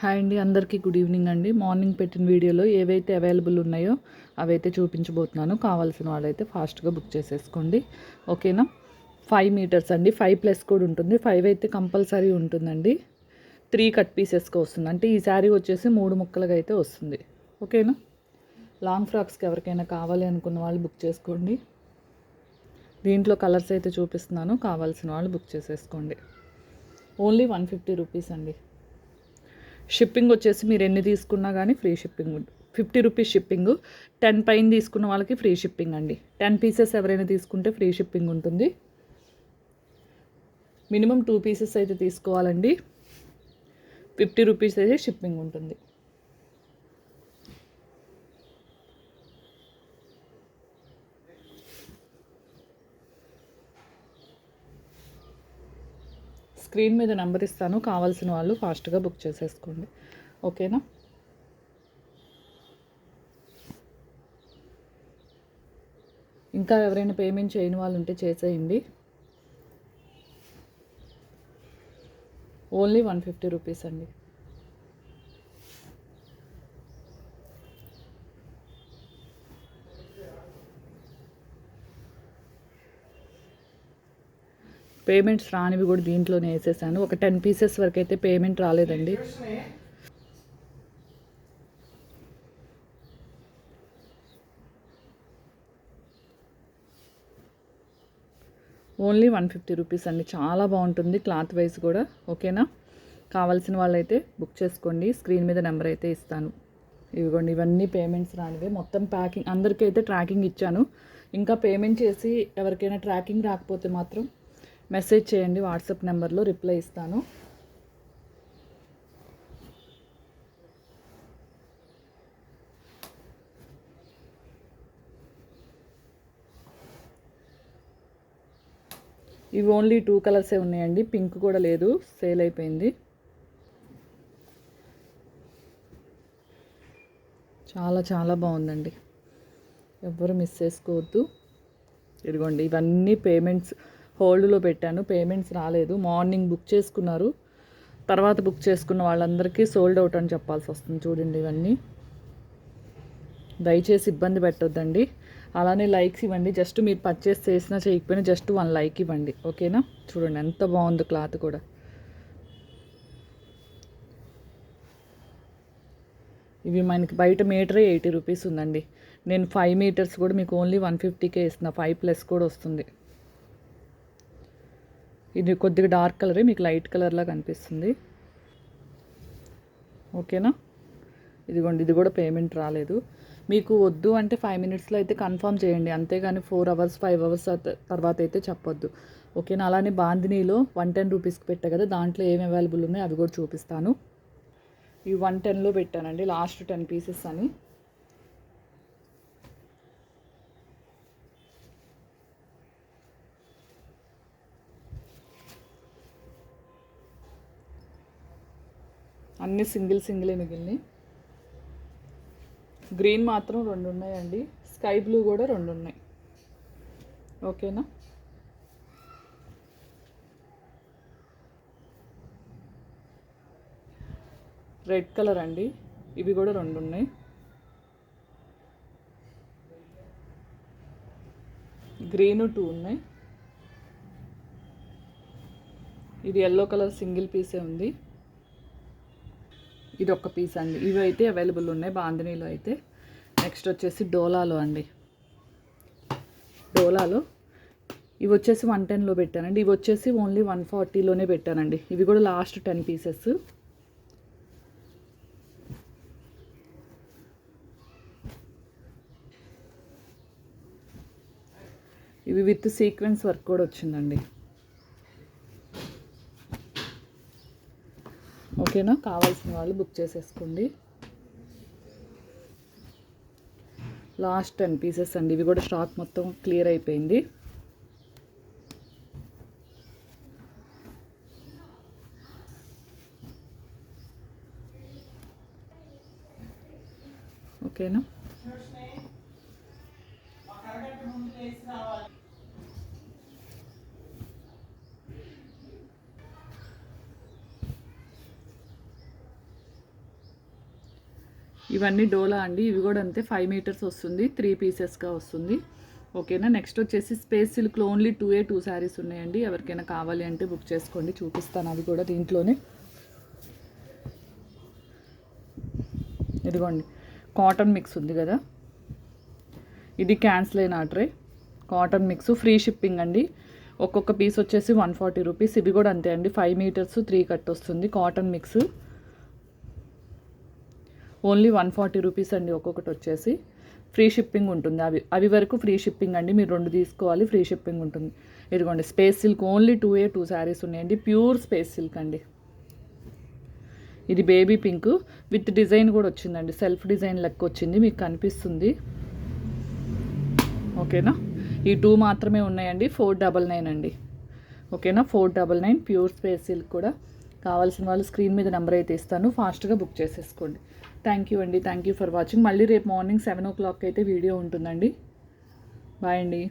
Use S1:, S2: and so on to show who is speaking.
S1: Hi అండి అందరికీ good evening అండి. మార్నింగ్ పెట్టిన వీడియోలో ఏవైతే అవైలబుల్ ఉన్నాయో అవైతే చూపించబోతున్నాను. కావాల్సిన వాళ్ళైతే ఫాస్ట్గా బుక్ చేసేసుకోండి. ఓకేనా? ఫైవ్ మీటర్స్ అండి. ఫైవ్ ప్లస్ కూడా ఉంటుంది. ఫైవ్ అయితే కంపల్సరీ ఉంటుందండి. త్రీ కట్ పీసెస్కి వస్తుంది. అంటే ఈ శారీ వచ్చేసి మూడు ముక్కలుగా అయితే వస్తుంది. ఓకేనా? లాంగ్ ఫ్రాక్స్కి ఎవరికైనా కావాలి అనుకున్న వాళ్ళు బుక్ చేసుకోండి. దీంట్లో కలర్స్ అయితే చూపిస్తున్నాను. కావాల్సిన వాళ్ళు బుక్ చేసేసుకోండి. ఓన్లీ వన్ ఫిఫ్టీ రూపీస్ అండి. షిప్పింగ్ వచ్చేసి మీరు ఎన్ని తీసుకున్నా కానీ free shipping fifty rupees shipping. Ten పైన తీసుకున్న వాళ్ళకి ఫ్రీ షిప్పింగ్ అండి. టెన్ పీసెస్ ఎవరైనా తీసుకుంటే ఫ్రీ షిప్పింగ్ ఉంటుంది. మినిమం టూ పీసెస్ అయితే తీసుకోవాలండి. ఫిఫ్టీ రూపీస్ అయితే షిప్పింగ్ ఉంటుంది. స్క్రీన్ మీద నెంబర్ ఇస్తాను. కావాల్సిన వాళ్ళు ఫాస్ట్గా బుక్ చేసేసుకోండి. ఓకేనా? ఇంకా ఎవరైనా పేమెంట్ చేయని వాళ్ళు ఉంటే చేసేయండి. ఓన్లీ వన్ ఫిఫ్టీ రూపీస్ అండి. పేమెంట్స్ రానివి కూడా దీంట్లోనే వేసేసాను. ఒక టెన్ పీసెస్ వరకు అయితే పేమెంట్ రాలేదండి. ఓన్లీ వన్ ఫిఫ్టీ రూపీస్ అండి. చాలా బాగుంటుంది క్లాత్ వైజ్ కూడా. ఓకేనా? కావాల్సిన వాళ్ళైతే బుక్ చేసుకోండి. స్క్రీన్ మీద నెంబర్ అయితే ఇస్తాను. ఇవిగోండి ఇవన్నీ పేమెంట్స్ రానివే. మొత్తం ప్యాకింగ్ అందరికైతే ట్రాకింగ్ ఇచ్చాను. ఇంకా పేమెంట్ చేసి ఎవరికైనా ట్రాకింగ్ రాకపోతే మాత్రం మెసేజ్ చేయండి వాట్సాప్ నెంబర్లో రిప్లై ఇస్తాను. ఇవి ఓన్లీ టూ కలర్సే ఉన్నాయండి పింక్ కూడా లేదు సేల్ అయిపోయింది. చాలా చాలా బాగుందండి. ఎవ్వరు మిస్ చేసుకోవద్దు. ఇదిగోండి ఇవన్నీ పేమెంట్స్ హోల్డ్లో పెట్టాను. పేమెంట్స్ రాలేదు. మార్నింగ్ బుక్ చేసుకున్నారు. తర్వాత బుక్ చేసుకున్న వాళ్ళందరికీ సోల్డ్ అవుట్ అని చెప్పాల్సి వస్తుంది చూడండి ఇవన్నీ. దయచేసి ఇబ్బంది పెట్టొద్దండి. అలానే లైక్స్ ఇవ్వండి. జస్ట్ మీరు పర్చేస్ చేసినా చేయకపోయినా జస్ట్ వన్ లైక్ ఇవ్వండి. ఓకేనా? చూడండి ఎంత బాగుంది క్లాత్ కూడా. ఇవి మనకి బయట మీటరే ఎయిటీ రూపీస్ ఉందండి. నేను ఫైవ్ మీటర్స్ కూడా మీకు ఓన్లీ వన్ ఫిఫ్టీకే ఇస్తున్నా. ఫైవ్ ప్లస్ కూడా వస్తుంది. ఇది కొద్దిగా డార్క్ కలరే మీకు లైట్ కలర్లా కనిపిస్తుంది. ఓకేనా? ఇదిగోండి ఇది కూడా పేమెంట్ రాలేదు. మీకు వద్దు అంటే ఫైవ్ మినిట్స్లో అయితే కన్ఫర్మ్ చేయండి. అంతేగాని ఫోర్ అవర్స్ ఫైవ్ అవర్స్ తర్వాత అయితే చెప్పొద్దు. ఓకేనా? అలానే బాందినీలో వన్ టెన్ రూపీస్కి పెట్టా కదా దాంట్లో ఏం అవైలబుల్ ఉన్నాయో అవి కూడా చూపిస్తాను. ఈ వన్ టెన్లో పెట్టానండి లాస్ట్ టెన్ పీసెస్ అని. అన్ని సింగిల్ సింగిలే మిగిలినాయి. గ్రీన్ మాత్రం రెండు ఉన్నాయండి స్కై బ్లూ కూడా రెండు ఉన్నాయి ఓకేనా? రెడ్ కలర్ అండి. ఇవి కూడా రెండు ఉన్నాయి గ్రీన్ టూ ఉన్నాయి. ఇది ఎల్లో కలర్ సింగిల్ పీసే ఉంది. ఇది ఒక పీస్ అండి. ఇవి అయితే అవైలబుల్ ఉన్నాయి. బాందినీలో అయితే. నెక్స్ట్ వచ్చేసి డోలాలో అండి. డోలాలో. ఇవి వచ్చేసి వన్ టెన్లో పెట్టానండి. ఇవి వచ్చేసి ఓన్లీ వన్ ఫార్టీలోనే పెట్టానండి. ఇవి కూడా లాస్ట్ టెన్ పీసెస్ ఇవి విత్ సీక్వెన్స్ వర్క్ కూడా వచ్చిందండి. ఓకేనా? కావాల్సిన వాళ్ళు బుక్ చేసేసుకోండి. లాస్ట్ టెన్ పీసెస్ అండి. ఇవి కూడా స్టాక్ మొత్తం క్లియర్ అయిపోయింది. ఓకేనా? ఇవన్నీ డోలా అండి. ఇవి కూడా అంతే ఫైవ్ మీటర్స్ వస్తుంది. త్రీ పీసెస్గా వస్తుంది. ఓకేనా? నెక్స్ట్ వచ్చేసి స్పేస్ సిల్క్లో only two A two saris ఉన్నాయండి. ఎవరికైనా కావాలి అంటే బుక్ చేసుకోండి. చూపిస్తాను అవి కూడా దీంట్లోనే. ఇదిగోండి. కాటన్ మిక్స్ ఉంది కదా? ఇది క్యాన్సిల్ అయిన ఆర్డరే. కాటన్ మిక్స్ ఫ్రీ షిప్పింగ్ అండి. ఒక్కొక్క పీస్ వచ్చేసి వన్ ఫార్టీ రూపీస్. ఇవి కూడా అంతే అండి. ఫైవ్ మీటర్స్ త్రీ కట్ వస్తుంది cotton mix. Only one forty rupees అండి ఒక్కొక్కటి వచ్చేసి. ఫ్రీ షిప్పింగ్ ఉంటుంది. అవి అవి వరకు ఫ్రీ షిప్పింగ్ అండి. మీరు రెండు తీసుకోవాలి ఫ్రీ షిప్పింగ్ ఉంటుంది. ఇదిగోండి space silk only two A two saris ఉన్నాయండి. ప్యూర్ స్పేస్ సిల్క్ అండి. ఇది బేబీ పింక్. విత్ డిజైన్ కూడా వచ్చిందండి. సెల్ఫ్ డిజైన్ లెక్క వచ్చింది. మీకు కనిపిస్తుంది. ఓకేనా? ఈ టూ మాత్రమే ఉన్నాయండి. ఫోర్ డబల్ నైన్ అండి. ఓకేనా? Four double nine pure space silk కూడా. కావాల్సిన వాళ్ళు స్క్రీన్ మీద నెంబర్ అయితే ఇస్తాను. ఫాస్ట్గా బుక్ చేసేసుకోండి. థ్యాంక్ యూ అండి థ్యాంక్ యూ ఫర్ వాచింగ్ మళ్ళీ రేపు మార్నింగ్ సెవెన్ ఓ క్లాక్ అయితే వీడియో ఉంటుందండి. బాయ్ అండి